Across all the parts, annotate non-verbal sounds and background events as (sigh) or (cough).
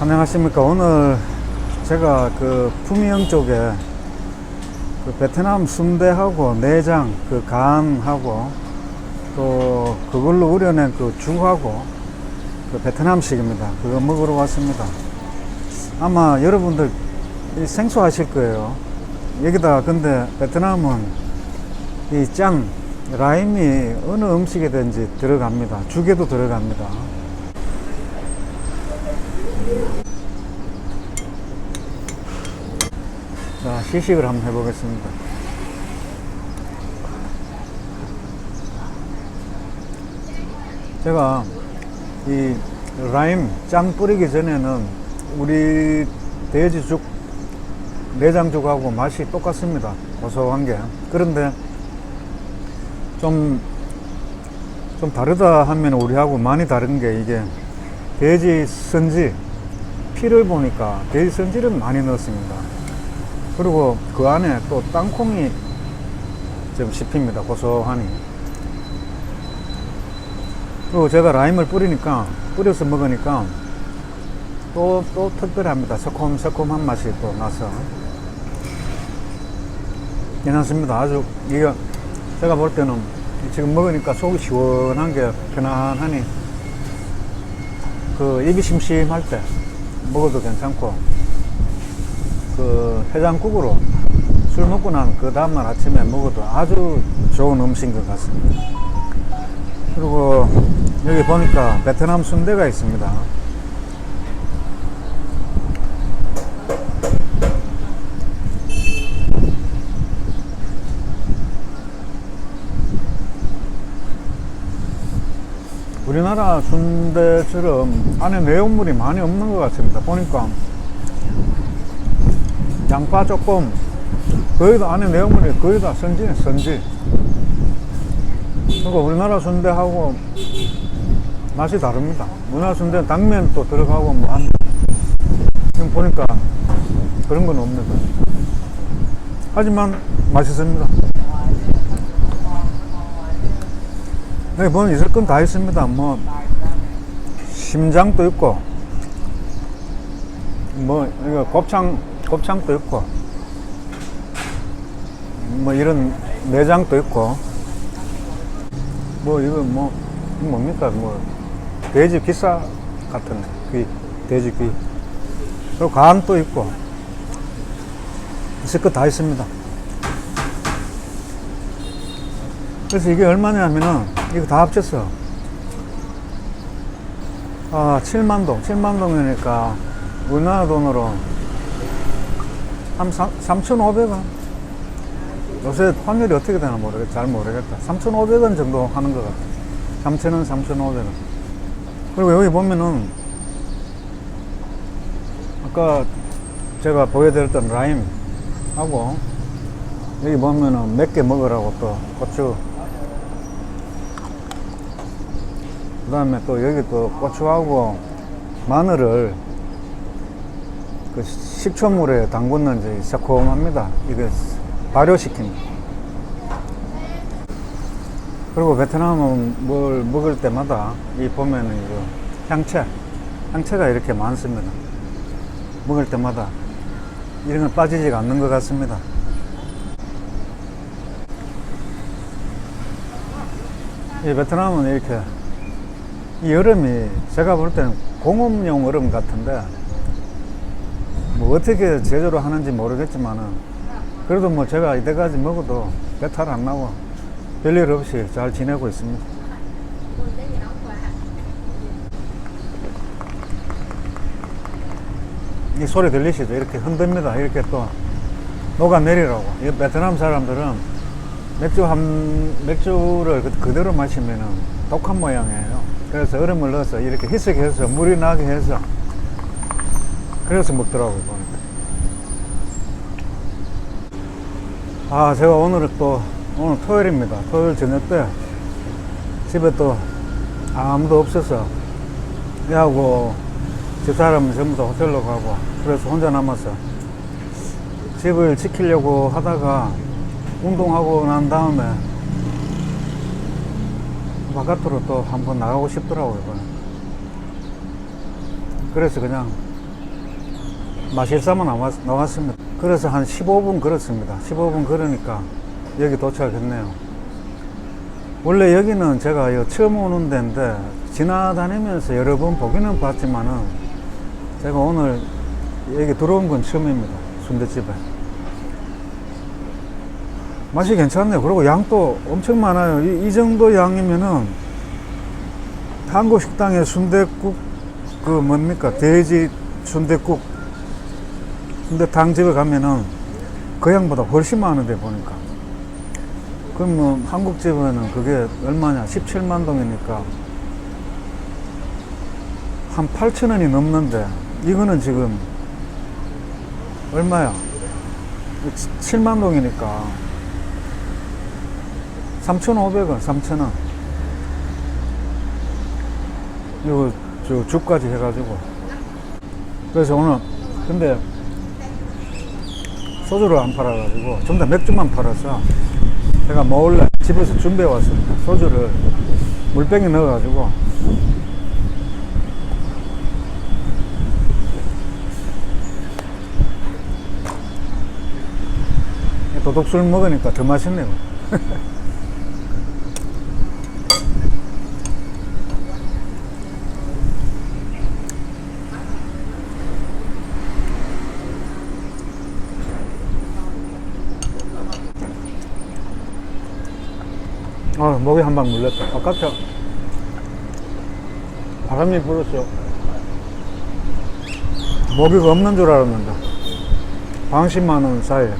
안녕하십니까. 오늘 제가 그 품위영 쪽에 그 베트남 순대하고 내장, 그 간하고 또 그걸로 우려낸 그 죽하고 그 베트남식입니다. 그거 먹으러 왔습니다. 아마 여러분들 이 생소 하실 거예요. 여기다 근데 베트남은 이 짱, 라임이 어느 음식이든지 들어갑니다. 죽에도 들어갑니다. 자, 시식을 한번 해보겠습니다. 제가 이 라임 짱 뿌리기 전에는 우리 돼지죽 내장죽하고 맛이 똑같습니다. 고소한 게. 그런데 좀, 좀 다르다 하면 우리하고 많이 다른 게 이게 돼지 선지, 피를 보니까 돼지 선지를 많이 넣었습니다. 그리고 그 안에 또 땅콩이 좀 씹힙니다. 고소하니. 그리고 제가 라임을 뿌리니까, 뿌려서 먹으니까 또, 또 특별합니다. 새콤새콤한 맛이 또 나서. 괜찮습니다. 아주, 이게 제가 볼 때는 지금 먹으니까 속이 시원한 게 편안하니 그 입이 심심할 때 먹어도 괜찮고 그 해장국으로 술 먹고 난그 다음날 아침에 먹어도 아주 좋은 음식인 것 같습니다. 그리고 여기 보니까 베트남 순대가 있습니다. 우리나라 순대처럼 안에 내용물이 많이 없는 것 같습니다. 보니까 양파 조금 거의 다 안에 내용물이 거의 다 선지네 선지. 그리고 우리나라 순대하고 맛이 다릅니다. 우리나라 순대는 당면 또 들어가고 뭐 한. 지금 보니까 그런 건 없는데. 하지만 맛있습니다. 여기 보면 있을 건 다 있습니다. 뭐 심장도 있고, 뭐 이거 곱창 곱창도 있고, 뭐 이런 내장도 있고, 뭐 이거 뭐 뭡니까 뭐 돼지 기사 같은 귀 돼지 귀 그리고 간도 있고 있을 거다 있습니다. 그래서 이게 얼마냐면은 이거 다 합쳤어. 아, 7만 동, 7만 동이니까 우리나라 돈으로 한 3,500원. 요새 환율이 어떻게 되나 모르겠다. 잘 모르겠다. 3,500원 정도 하는 것 같아. 3,000원, 3,500원. 그리고 여기 보면은 아까 제가 보여드렸던 라임하고 여기 보면은 몇 개 먹으라고 또 고추 그 다음에 또 여기 또 고추하고 마늘을 그 식초물에 담궜는지 새콤합니다. 이게 발효시킵니다. 그리고 베트남은 뭘 먹을 때마다 이 보면은 이거 향채, 향채가 이렇게 많습니다. 먹을 때마다 이런 건 빠지지가 않는 것 같습니다. 이 베트남은 이렇게 이 얼음이 제가 볼 때는 공업용 얼음 같은데 뭐 어떻게 제조를 하는지 모르겠지만은 그래도 뭐 제가 이때까지 먹어도 배탈 안 나고 별일 없이 잘 지내고 있습니다. 이 소리 들리시죠? 이렇게 흔듭니다. 이렇게 또 녹아내리라고. 이 베트남 사람들은 맥주 한, 맥주를 그- 그대로 마시면은 독한 모양이에요. 그래서 얼음을 넣어서 이렇게 희석해서 물이 나게 해서 그래서 먹더라고요, 보니까. 아, 제가 오늘은 또, 오늘 토요일입니다. 토요일 저녁 때 집에 또 아무도 없어서 얘하고 집사람은 전부 다 호텔로 가고 그래서 혼자 남아서 집을 지키려고 하다가 운동하고 난 다음에 바깥으로 또 한번 나가고 싶더라고요. 그래서 그냥 마실 사만 나왔, 나왔습니다. 그래서 한 15분 걸었습니다. 15분 걸으니까 여기 도착했네요. 원래 여기는 제가 처음 오는 데인데 지나다니면서 여러 번 보기는 봤지만은 제가 오늘 여기 들어온 건 처음입니다. 순대집에. 맛이 괜찮네요. 그리고 양도 엄청 많아요. 이, 이 정도 양이면은 한국 식당에 순대국 그 뭡니까 돼지 순대국 순대탕 집에 가면은 그 양보다 훨씬 많은데 보니까. 그럼 뭐 한국 집에는 그게 얼마냐? 17만 동이니까 한 8천 원이 넘는데 이거는 지금 얼마야? 7만 동이니까 3,500원 3,000원. 이거 저 죽까지 해가지고. 그래서 오늘 근데 소주를 안 팔아가지고 전부 다 맥주만 팔아서 제가 몰래 집에서 준비해 왔습니다. 소주를 물병에 넣어가지고. 도둑술 먹으니까 더 맛있네요 (laughs) 아, 목이 한 방 물렸다. 아깝죠? 바람이 불었어. 모기가 없는 줄 알았는데. 방심하는 사이에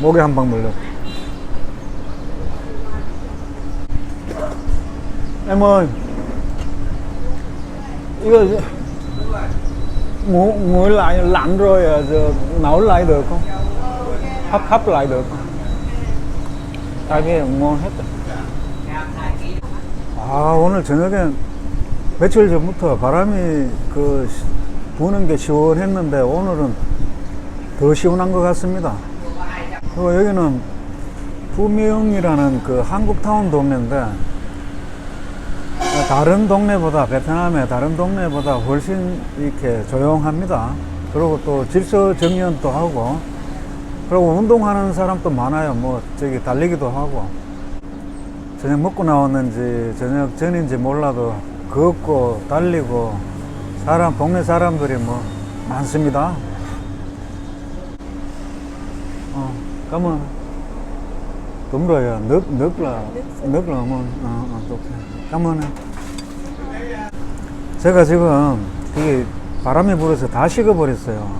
목이 한방 물렸다. em 이거 được không? hấp hấp lại được không? tại vì ngon hết rồi. 아, 오늘 저녁에 며칠 전부터 바람이 그 시- 부는 게 시원했는데 오늘은 더 시원한 것 같습니다. 그리고 여기는 부명이라는 그 한국타운 동네인데 다른 동네보다 베트남의 다른 동네보다 훨씬 이렇게 조용합니다. 그리고 또 질서 정연도 하고 그리고 운동하는 사람도 많아요. 뭐 저기 달리기도 하고 저녁 먹고 나왔는지 저녁 전인지 몰라도 걷고 달리고 사람 동네 사람들이 뭐 많습니다. 어, nước nước là nước là ngon. 어, 어, ơn 제가 지금 이게 바람이 불어서 다 식어버렸어요.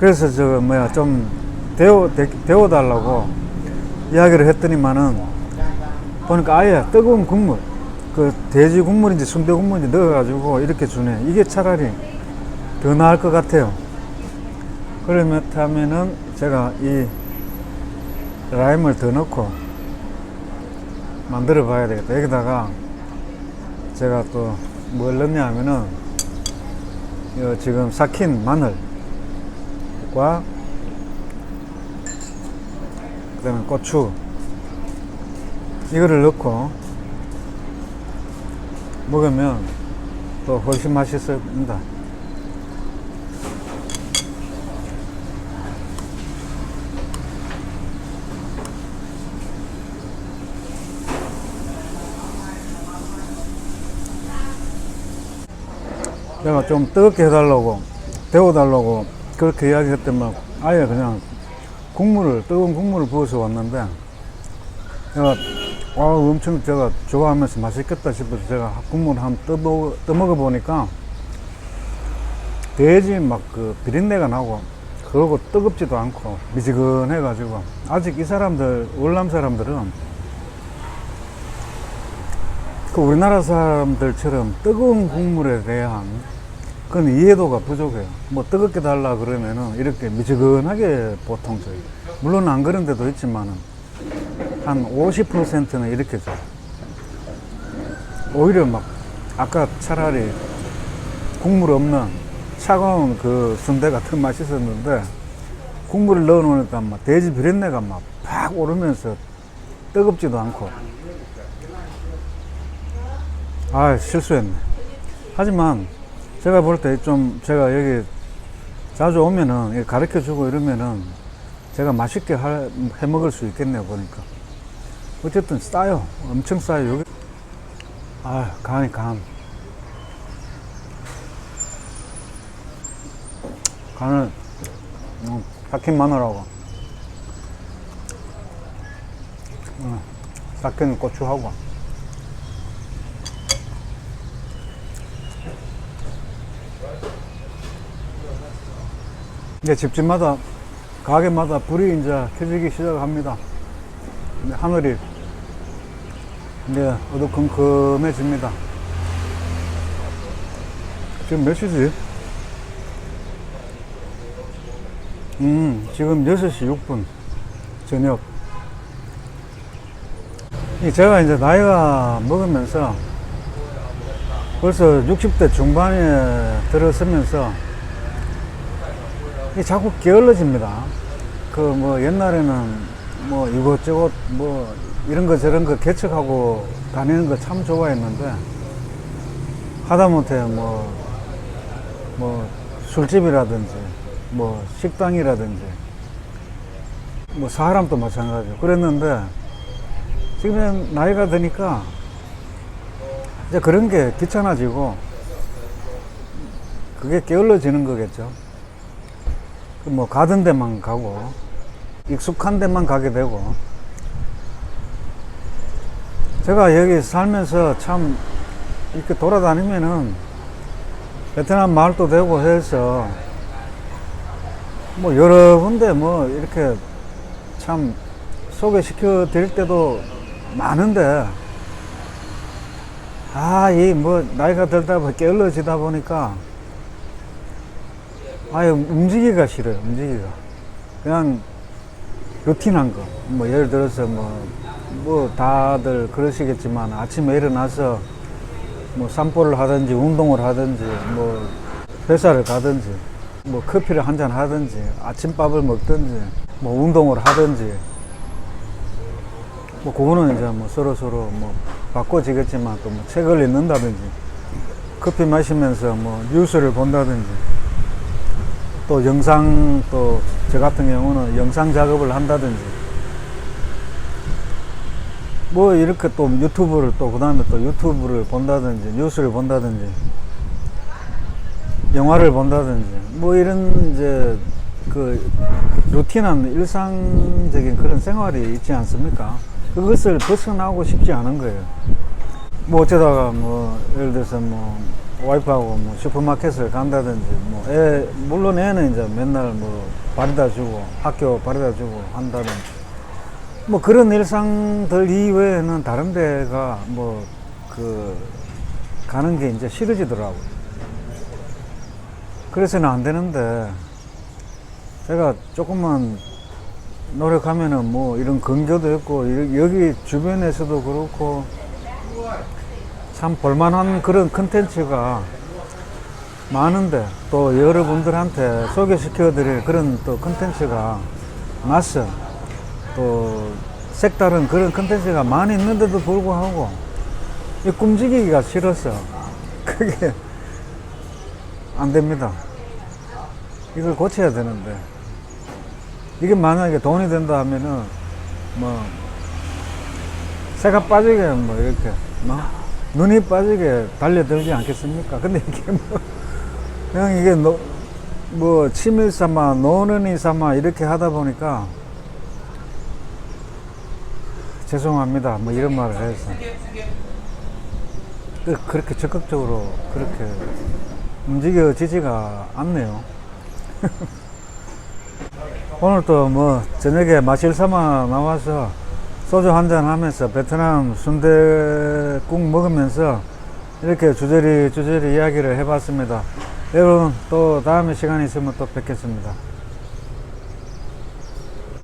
그래서 저 뭐야 좀 데워 데, 데워달라고 이야기를 했더니만은 보니까 아예 뜨거운 국물, 그 돼지 국물인지 순대 국물인지 넣어가지고 이렇게 주네. 이게 차라리 더 나을 것 같아요. 그러면은 제가 이 라임을 더 넣고 만들어 봐야 되겠다. 여기다가 제가 또 뭘 넣냐 하면은 이 지금 삭힌 마늘과 그 다음에 고추 이거를 넣고 먹으면 또 훨씬 맛있습니다. 내가 좀 뜨겁게 해달라고 데워달라고 그렇게 이야기했더니 아예 그냥 국물을 뜨거운 국물을 부어서 왔는데 내가 와 엄청 제가 좋아하면서 맛있겠다 싶어서 제가 국물 한번 떠먹어, 떠먹어 보니까 돼지 막 그 비린내가 나고 그러고 뜨겁지도 않고 미지근해 가지고 아직 이 사람들 월남 사람들은 그 우리나라 사람들처럼 뜨거운 국물에 대한 그건 이해도가 부족해요. 뭐 뜨겁게 달라 그러면은 이렇게 미지근하게 보통 줘요. 물론 안 그런 데도 있지만은 한 50%는 이렇게 줘요. 오히려 막 아까 차라리 국물 없는 차가운 그 순대가 더 맛있었는데 국물을 넣어 놓으니까 막 돼지 비린내가 막 팍 오르면서 뜨겁지도 않고 아 실수했네. 하지만 제가 볼 때 좀 제가 여기 자주 오면은 가르쳐 주고 이러면은 제가 맛있게 할- 해 먹을 수 있겠네요 보니까 어쨌든 싸요. 엄청 싸요. 여기. 아 간이 간 간을 음, 삭힌 마늘하고 음, 삭힌 고추하고. 이제 집집마다 가게마다 불이 이제 켜지기 시작합니다. 하늘이 이제 어두컴컴해집니다. 지금 몇 시지? 음, 지금 6시 6분 저녁. 이 제가 이제 나이가 먹으면서 벌써 60대 중반에 들어서면서 자꾸 게을러집니다. 그 뭐 옛날에는 뭐 이것저것 뭐 이런 거 저런 거 개척하고 다니는 거 참 좋아했는데 하다못해 뭐, 뭐 술집이라든지 뭐 식당이라든지 뭐 사람도 마찬가지고 그랬는데 지금 나이가 드니까 이제 그런 게 귀찮아지고 그게 게을러지는 거겠죠. 그뭐 가던 데만 가고 익숙한 데만 가게 되고 제가 여기 살면서 참 이렇게 돌아다니면은 베트남 마을도 되고 해서 뭐 여러 군데 뭐 이렇게 참 소개시켜 드릴 때도 많은데 아 이 뭐 나이가 들다 보니 게을러지다 보니까 아유 움직이기가 싫어요 움직이기가. 그냥 루틴한 거. 뭐 예를 들어서 뭐, 뭐 다들 그러시겠지만 아침에 일어나서 뭐散歩를 하든지 운동을 하든지 뭐 회사를 가든지 뭐 커피를 한 잔 하든지 아침밥을 먹든지 뭐 운동을 하든지 뭐 그거는 이제 뭐 서로 서로 뭐 바꿔지겠지만 또 뭐 책을 읽는다든지 커피 마시면서 뭐 뉴스를 본다든지 또 영상 또 저 같은 경우는 영상 작업을 한다든지 뭐 이렇게 또 유튜브를 또 그다음에 또 유튜브를 본다든지 뉴스를 본다든지 영화를 본다든지 뭐 이런 이제 그 루틴한 일상적인 그런 생활이 있지 않습니까? 그것을 벗어나고 싶지 않은 거예요. 뭐 어쩌다가 뭐 예를 들어서 뭐 와이프하고 뭐 슈퍼마켓을 간다든지 뭐 애, 물론 애는 이제 맨날 뭐 바래다 주고 학교 바래다 주고 한다든지 뭐 그런 일상들 이외에는 다른 데가 뭐 그 가는 게 이제 싫어지더라고요. 그래서는 안 되는데 제가 조금만 노력하면은 뭐 이런 근교도 있고 이- 여기 주변에서도 그렇고 참 볼만한 그런 컨텐츠가 많은데 또 여러분들한테 소개시켜 드릴 그런 또 컨텐츠가 낯선 또 색다른 그런 컨텐츠가 많이 있는데도 불구하고 이 꿈지기기가 싫어서 (laughs) 그게 안 됩니다. 이걸 고쳐야 되는데 이게 만약에 돈이 된다 하면은 뭐 새가 빠지게 뭐 이렇게 뭐 눈이 빠지게 달려들지 않겠습니까? 근데 이게 뭐 그냥 이게 노, 뭐 취미 삼아 노는 이 삼아 이렇게 하다 보니까 죄송합니다. 뭐 이런 말을 해서 그- 그렇게 적극적으로 그렇게 움직여지지가 않네요. (laughs) 오늘 또 뭐 저녁에 마실 삼아 나와서 소주 한잔 하면서 베트남 순대국 먹으면서 이렇게 주저리 주저리 이야기를 해봤습니다. 여러분 또 다음에 시간 있으면 또 뵙겠습니다.